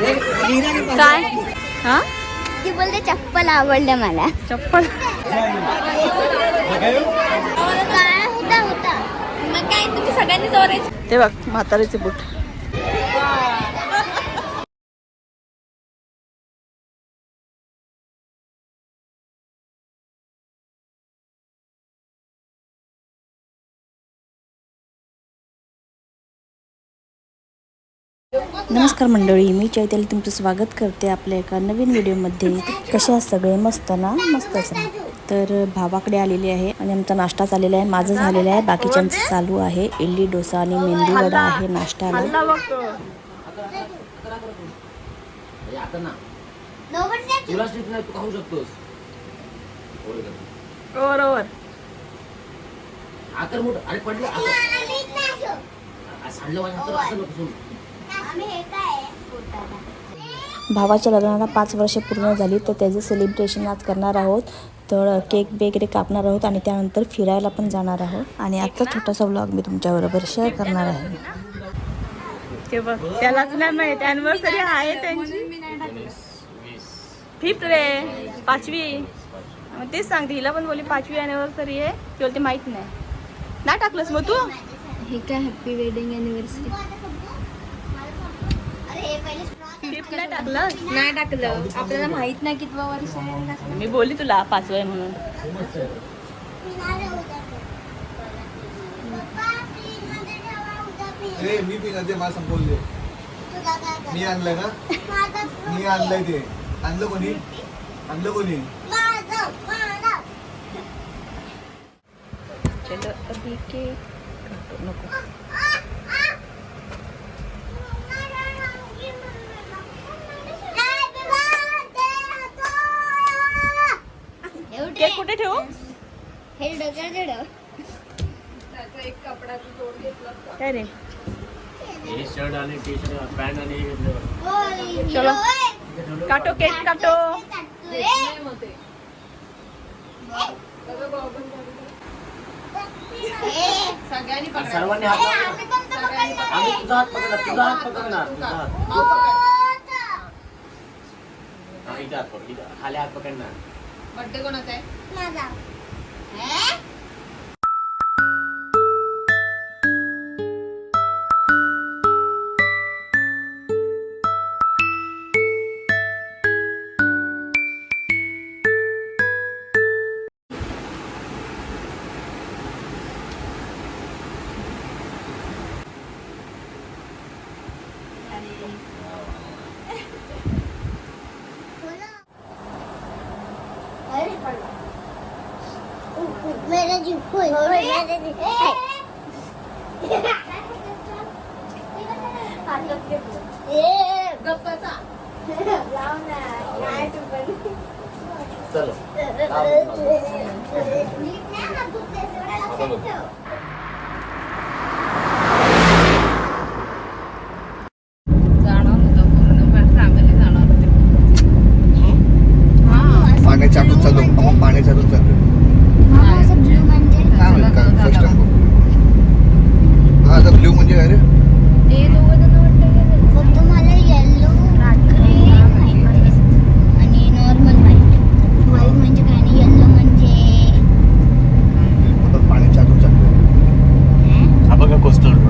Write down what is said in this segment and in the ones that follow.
काय? हा? ती बोलते चप्पल आवडलं मला. चप्पल? काय होता होता. मग काय तुम्ही सगळ्यांनी जोरायचं ते बघ म्हातारीचे बूट. नमस्कार मंडळी मी चैताली तुमचं स्वागत करते आपल्या एका नवीन व्हिडिओमध्ये कसे आहात सगळे मस्त ना मस्तच ना तर भावाकडे आलेली आहे आणि आमचा नाश्ता चाललेला आहे माझं झालेलं आहे बाकीच्यांचं चालू आहे इडली डोसा आणि मेंदू वडा आहे नाश्त्याला आता ना नोबत तुला स्ट्रीट नाही तू खाऊ शकतोस बरोबर भावाच्या लग्नाला पाच वर्ष पूर्ण झाली तर त्याचं सेलिब्रेशन आज करणार आहोत. तर केक वगैरे कापणार आहोत आणि त्यानंतर फिरायला पण जाणार आहोत. आणि आजचा छोटासा व्लॉग मी तुमच्याबरोबर शेअर करणार आहे. ते बघ त्यालाच नाही माहीत. अॅनिव्हर्सरी आहे त्यांची. फिफ्थ रे पाचवी. मग तेच सांगते हिला पण बोलली पाचवी अॅनिव्हर्सरी आहे. ती बोलते माहीत नाही. नाही टाकलंस मग तू? हे काय हॅपी वेडिंग अॅनिव्हर्सरी नाही टाकलं? नाही टाकलं. आपल्याला माहीत नाही कितवा वर्ष आहे मी बोलली तुला पाचवं आहे म्हणून. मी पिन ते मला संपवलं दे. मी आणलंय ना? मी आणलंय ते. आणलं कोणी? आणलं कोणी? चलो अभी नको केक कुठे ठेवू? हे डोक्यात ठेव. काय रे? हे शर्ट आणि टी शर्ट पॅन्ट आणि हे घेतलं. ओय, चलो. काटो केक काटो सर्वांनी हात आम्ही तुझा हात पकडणार तुझा हात पकडणार तुझा हात. इथं हात पकड खाली हात पकडणार माझा. हे? अरे मेरा जीव होय मेरा जीव लाव ना काय तू पण चलो नीट नाही ना तू ते सगळं लक्षात ठेव. पाण्याच्या आतून चालू आपण पाण्याच्या आतून चाललो मामा, असं blue म्हणजे काय म्हणत का फर्स्ट टाइम हा आता ब्ल्यू म्हणजे काय रे फक्त मला येल्लो ग्रीन व्हाईट आणि नॉर्मल व्हाईट व्हाईट म्हणजे काय नाही येल्लो म्हणजे आपण पाण्याच्या आतून चाललो हा बघा कोस्टल रोड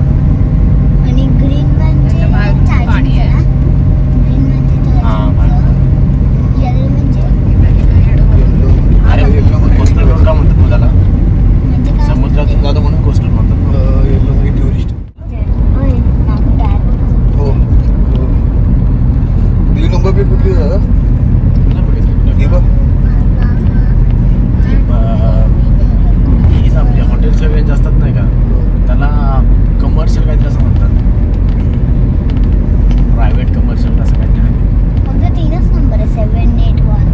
आणि ग्रीन म्हणजे चार्जिंगचं ना ग्रीन म्हणजे हा, चार्जिंगचं येल्लो म्हणजे अरे येल्लो म्हणजे कोस्टल रोड का म्हणतात त्याला म्हणजे काय समुद्रातून जातो म्हणून कोस्टल म्हणतात येल्लो म्हणजे टुरिस्ट होय नागपूर टायर बघ हो ब्ल्यू नंबर प्लेट कुठली आहे दादा ही बघ हीच आपली हॉटेल्स वगैरे जे असतात नाही का त्याला कमर्शियल काहीतरी असं म्हणतात प्रायव्हेट कमर्शियल असं काहीतरी आहे. फक्त तीनच नंबर आहे सेवन एट वन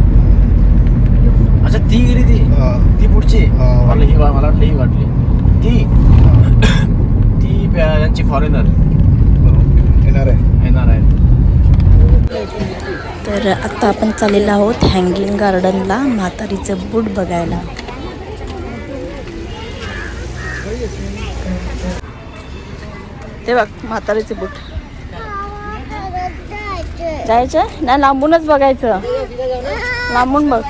अच्छा ती गेली ती हा. ती पुढची हा. मला ही वा- मला वाटली ही वाटली ती ती प्या- यांची फॉरेनर येणार आहे येणार आहे तर आत्ता आपण चाललेलो आहोत हँगिंग गार्डनला म्हातारीचं बूट बघायला. ते बघ म्हातारीचे बूट जायचं? नाही लांबूनच बघायचं. लांबून बघ.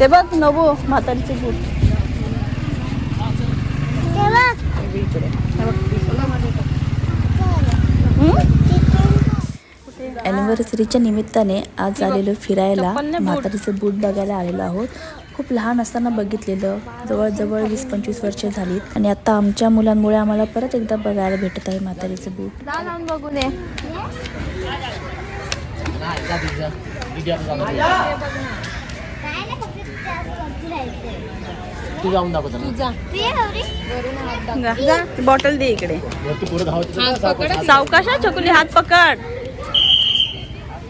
ते बघ नवो म्हातारीचे बूट ॲनिव्हर्सरीच्या निमित्ताने आज आलेलो फिरायला म्हातारीचं बूट बघायला आलेलो आहोत. खूप लहान असताना बघितलेलं. जवळजवळ वीस पंचवीस वर्ष झालीत. आणि आता आमच्या मुलांमुळे आम्हाला परत एकदा बघायला भेटत आहे म्हातारीचं बूट बघू. तू जाऊन दाखव. बॉटल दे इकडे. सावकाश चकुली हात पकड.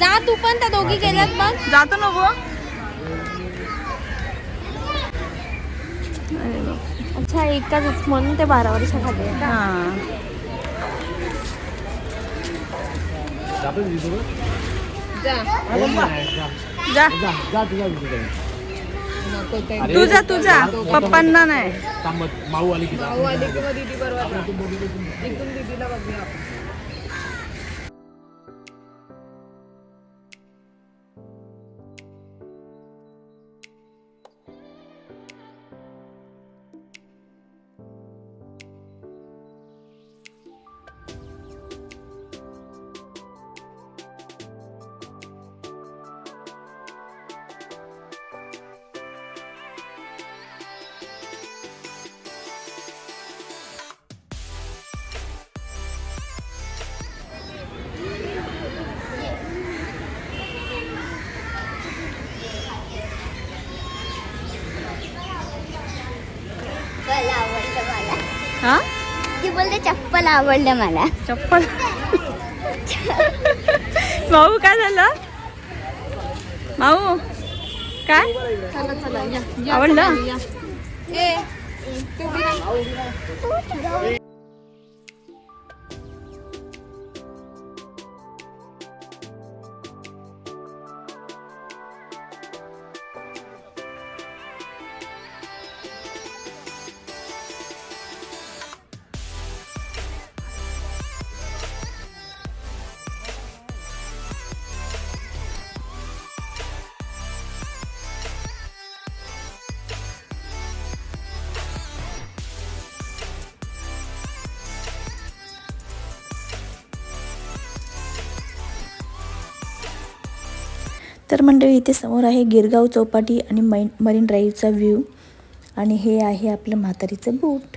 जा तू पण त्या दोघी गेल्यात बघ. जातो ना गो. अच्छा एकाच म्हणून ते बारा आहे. हा. जातो दीदी सोबत? जा. हो, तुझा दीदी नको ते अरे, तू जा. तू जा पप्पांना नाही. माऊ आली की आली की मग दीदी बरोबर. इकडून दीदीला बघूया आपण. हा? ती बोलते चप्पल आवडलं मला. चप्पल? भाऊ काय झालं? भाऊ काय? चला चला या या आवडलं? तर मंडळी इथे समोर आहे गिरगाव चौपाटी आणि मै मरीन ड्राईव्हचा व्ह्यू. आणि हे आहे आपलं म्हातारीचं बूट.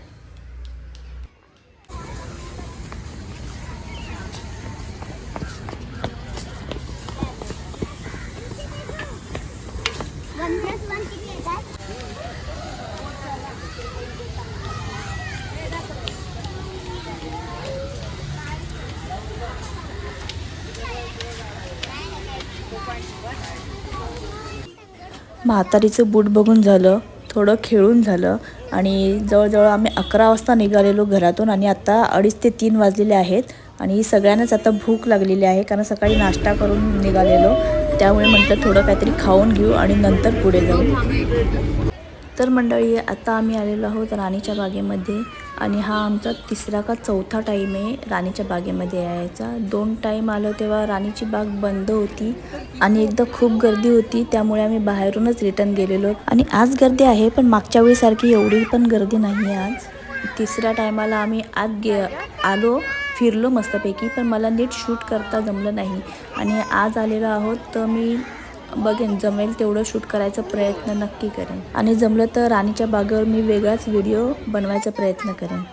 म्हातारीचं बूट बघून झालं थोडं खेळून झालं आणि जवळजवळ आम्ही अकरा वाजता निघालेलो घरातून आणि आता अडीच ते तीन वाजलेले आहेत आणि सगळ्यांनाच आता भूक लागलेली आहे कारण सकाळी नाश्ता करून निघालेलो. त्यामुळे म्हटलं थोडं काहीतरी खाऊन घेऊ आणि नंतर पुढे जाऊ. तर मंडळी आता आम्ही आलेलो आहोत राणीच्या बागेमध्ये आणि हा आमचा तिसरा का चौथा टाईम आहे राणीच्या बागेमध्ये यायचा. दोन टाईम आलो तेव्हा राणीची बाग बंद होती आणि एकदा खूप गर्दी होती त्यामुळे आम्ही बाहेरूनच रिटर्न गेलेलो. आणि आज गर्दी आहे पण मागच्या वेळीसारखी एवढी पण गर्दी नाही आज. तिसऱ्या टायमाला आम्ही आत गे आलो फिरलो मस्तपैकी पण मला नीट शूट करता जमलं नाही. आणि आज आलेलो आहोत तर मी बघेन जमेल तेवढं शूट करायचा प्रयत्न नक्की करेन. आणि जमलं तर राणीच्या बागेवर मी वेगळाच व्हिडिओ बनवायचा प्रयत्न करेन.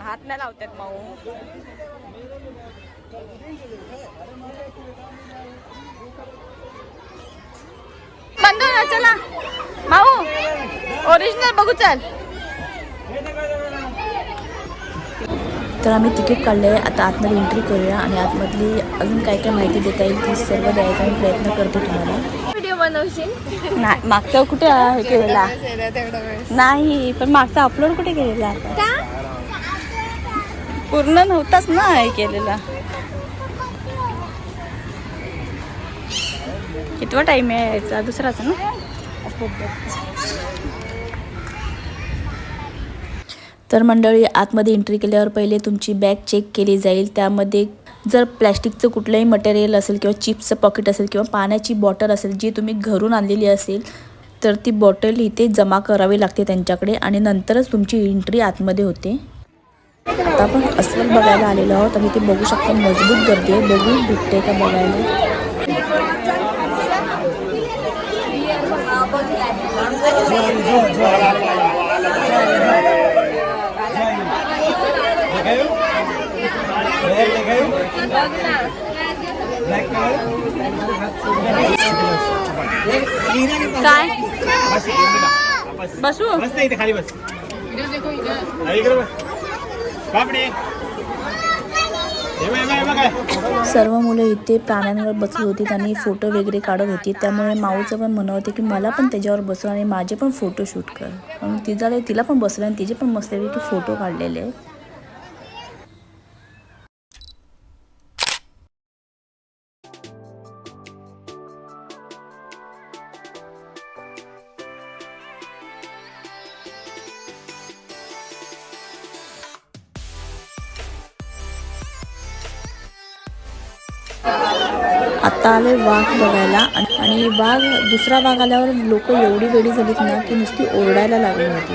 हात नाही लावतात माऊ. मंदू ना चला. माऊ ओरिजिनल बघू चल. तर आम्ही तिकीट काढले आता आतमध्ये एंट्री करूया आणि आतमधली अजून काय काय माहिती देता येईल ती सर्व द्यायचा मी प्रयत्न करतो तुम्हाला. व्हिडिओ बनवशील? नाही मागचा कुठे हे केलेला? नाही पण मागचा अपलोड कुठे केलेला? पूर्ण नव्हताच ना हे केलेला. कितवा टाईम आहे यायचा दुसराच ना? तर मंडळी आतमध्ये एंट्री केल्यावर पहिले तुमची बॅग चेक केली जाईल. त्यामध्ये जर प्लॅस्टिकचं कुठलंही मटेरियल असेल किंवा चिप्सचं पॉकेट असेल किंवा पाण्याची बॉटल असेल जी तुम्ही घरून आणलेली असेल तर ती बॉटल इथे जमा करावी लागते त्यांच्याकडे आणि नंतरच तुमची एंट्री आतमध्ये होते. आता आपण अस्वल बघायला आलेलो आहोत आणि ते बघू शकता मजबूत गर्दी आहे. बघून भेटते का बघायला? काय? बसू? बस इथे खाली बस. इकडे बस. बापडे हे बघ, हे बघ, हे बघ काय. सर्व मुलं इथे प्राण्यांवर बसली होती आणि फोटो वगैरे काढत होती. त्यामुळे माऊचं पण म्हणत होते की मला पण त्याच्यावर बसव आणि माझे पण फोटो शूट कर. म्हणून तिचा तिला पण बसलं आणि तिचे पण मस्तपैकी फोटो काढलेले. आत्ता आले वाघ बघायला. आणि वाघ दुसरा वाघ आल्यावर लोक एवढी वेळी झालीत ना की नुसती ओरडायला लागली होती.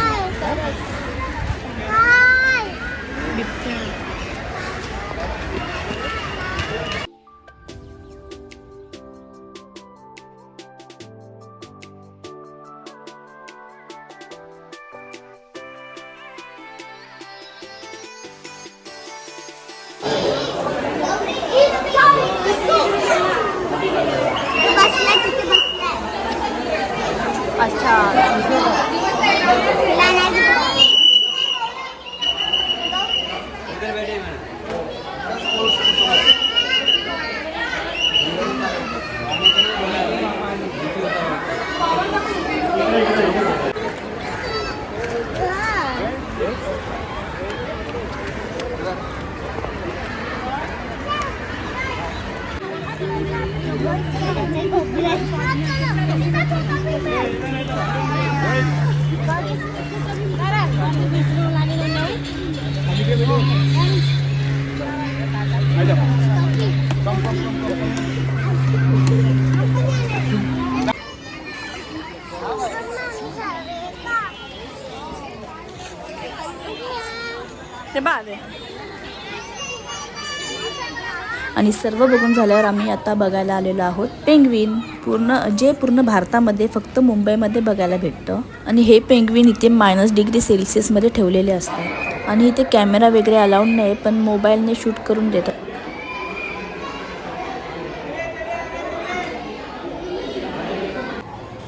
आणि सर्व बघून झाल्यावर आम्ही आता बघायला आलेलो आहोत. पेंग्विन पूर्ण जे पूर्ण भारतामध्ये फक्त मुंबईमध्ये बघायला भेटतं. आणि हे पेंग्विन इथे मायनस डिग्री सेल्सिअसमध्ये ठेवलेले असतात. आणि इथे कॅमेरा वगैरे अलाउड नाही पण मोबाईलने शूट करून देतात.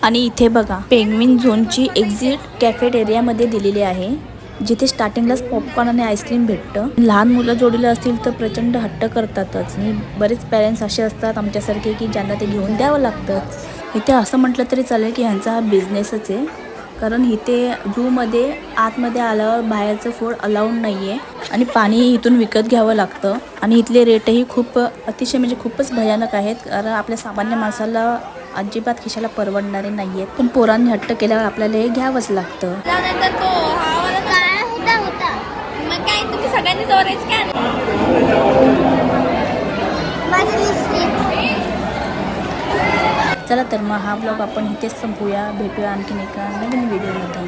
आणि इथे बघा पेंग्विन झोनची एक्झिट कॅफेटेरियामध्ये दिलेली आहे. जिथे स्टार्टिंगलाच पॉपकॉर्न आणि आईस्क्रीम भेटतं. लहान मुलं जोडीला असतील तर प्रचंड हट्ट करतातच. आणि बरेच पॅरेंट्स असे असतात आमच्यासारखे की ज्यांना ते घेऊन द्यावं लागतं. इथे असं म्हटलं तरी चालेल की ह्यांचा हा बिझनेसच आहे. कारण इथे जूमध्ये आतमध्ये आल्यावर बाहेरचं फूड अलाउड नाही आहे आणि पाणी इथून विकत घ्यावं लागतं. आणि इथले रेटही खूप अतिशय म्हणजे खूपच भयानक आहेत. कारण आपल्या सामान्य माणसाला अजिबात खिशाला परवडणारे नाही आहेत पण पोरांनी हट्ट केल्यावर आपल्याला हे घ्यावंच लागतं त्यानंतर तो हा वाला काळा होता होता मग काय माझी लिपस्टिक चला तर मग हा ब्लॉग आपण इथेच संपूया. भेटूया आणखीन एका नवीन व्हिडिओमध्ये